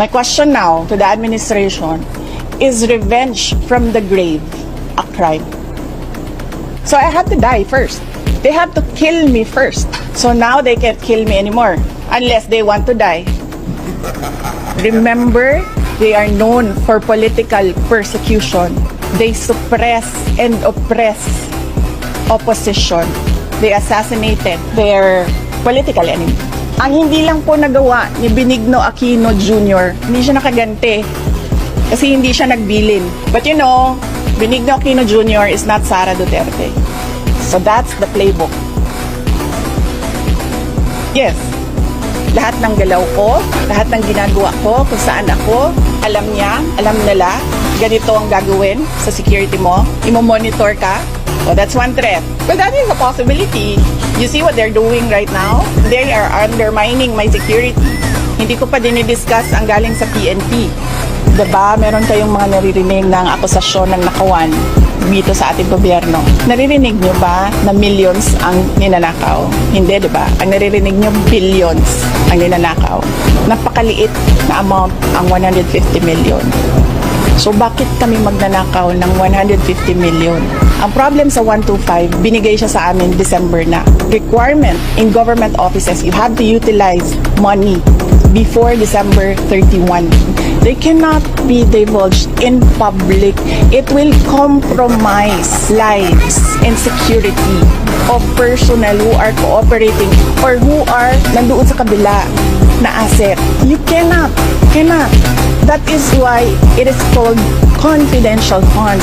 My question now to the administration is revenge from the grave a crime? So I had to die first. They have to kill me first. So now they can't kill me anymore unless they want to die. Remember, they are known for political persecution. They suppress and oppress opposition. They assassinated their political enemy. Ang hindi lang po nagawa ni Benigno Aquino Jr., hindi siya nakaganti kasi hindi siya nagbilin. But you know, Benigno Aquino Jr. is not Sara Duterte. So that's the playbook. Yes, lahat ng galaw ko, lahat ng ginagawa ko, kung saan ako, alam niya, alam nila, ganito ang gagawin sa security mo, imo-monitor ka, so that's one threat. But that is a possibility. You see what they're doing right now? They are undermining my security. Hindi ko pa dinidiscuss ang galing sa PNP. Diba, meron kayong mga naririnig ng akusasyon ng nakawan dito sa ating gobyerno. Naririnig nyo ba na millions ang ninanakaw? Hindi, di ba? Ang naririnig nyo, billions ang ninanakaw. Napakaliit na amount ang 150 million. So bakit kami magnanakaw ng 150 million? Ang problem sa 125, binigay siya sa amin December na. Requirement in government offices, you have to utilize money before December 31. They cannot be divulged in public. It will compromise lives and security of personnel who are cooperating or who are nandoon sa kabila na asset. You cannot, cannot. That is why it is called confidential funds.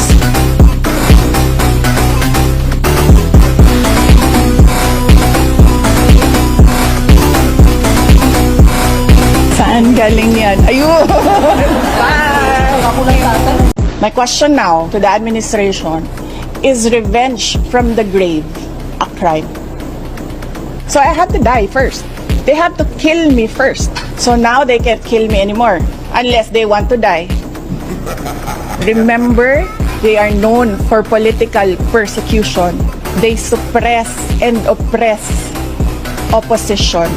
Saan galing yan? Ayun! My question now to the administration is revenge from the grave a crime? So I had to die first. They have to kill me first. So now they can't kill me anymore unless they want to die. Remember, they are known for political persecution. They suppress and oppress opposition.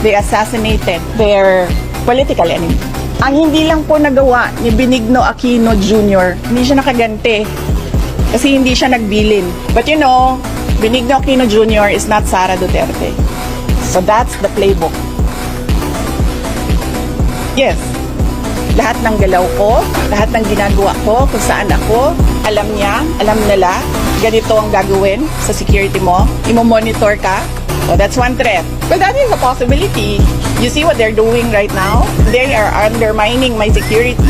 They assassinated their political enemy. Ang hindi lang po nagawa ni Benigno Aquino Jr., hindi siya nakaganti kasi hindi siya nagbilin. But you know, Benigno Aquino Jr. is not Sara Duterte. So that's the playbook. Yes, lahat ng galaw ko, lahat ng ginagawa ko, kung saan ako, alam niya, alam nila, ganito ang gagawin sa security mo, imo-monitor ka, so that's one threat. But that is a possibility. You see what they're doing right now? They are undermining my security.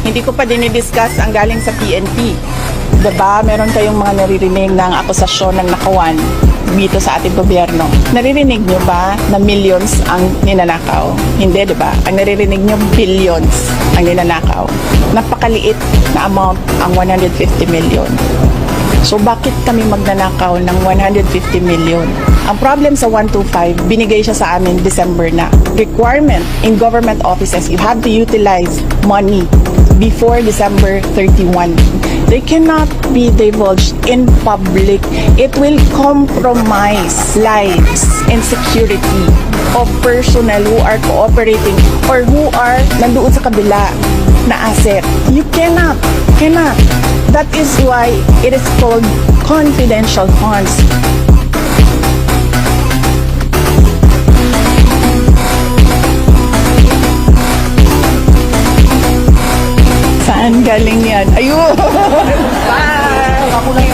Hindi ko pa dinidiscuss ang galing sa PNP. Diba, meron kayong mga naririnig ng akusasyon ng nakawan dito sa ating gobyerno. Naririnig nyo ba na millions ang ninanakaw? Hindi, di ba? Ang naririnig nyo, billions ang ninanakaw. Napakaliit na amount ang 150 million. So bakit kami magnanakaw ng 150 million? Ang problem sa 125, binigay siya sa amin December na. Requirement in government offices, you have to utilize money before December 31. They cannot be divulged in public. It will compromise lives and security of personnel who are cooperating or who are nandoon sa kabila na asset. You cannot, cannot. That is why it is called confidential funds. galing yan. Ayun! Bye! Ako lang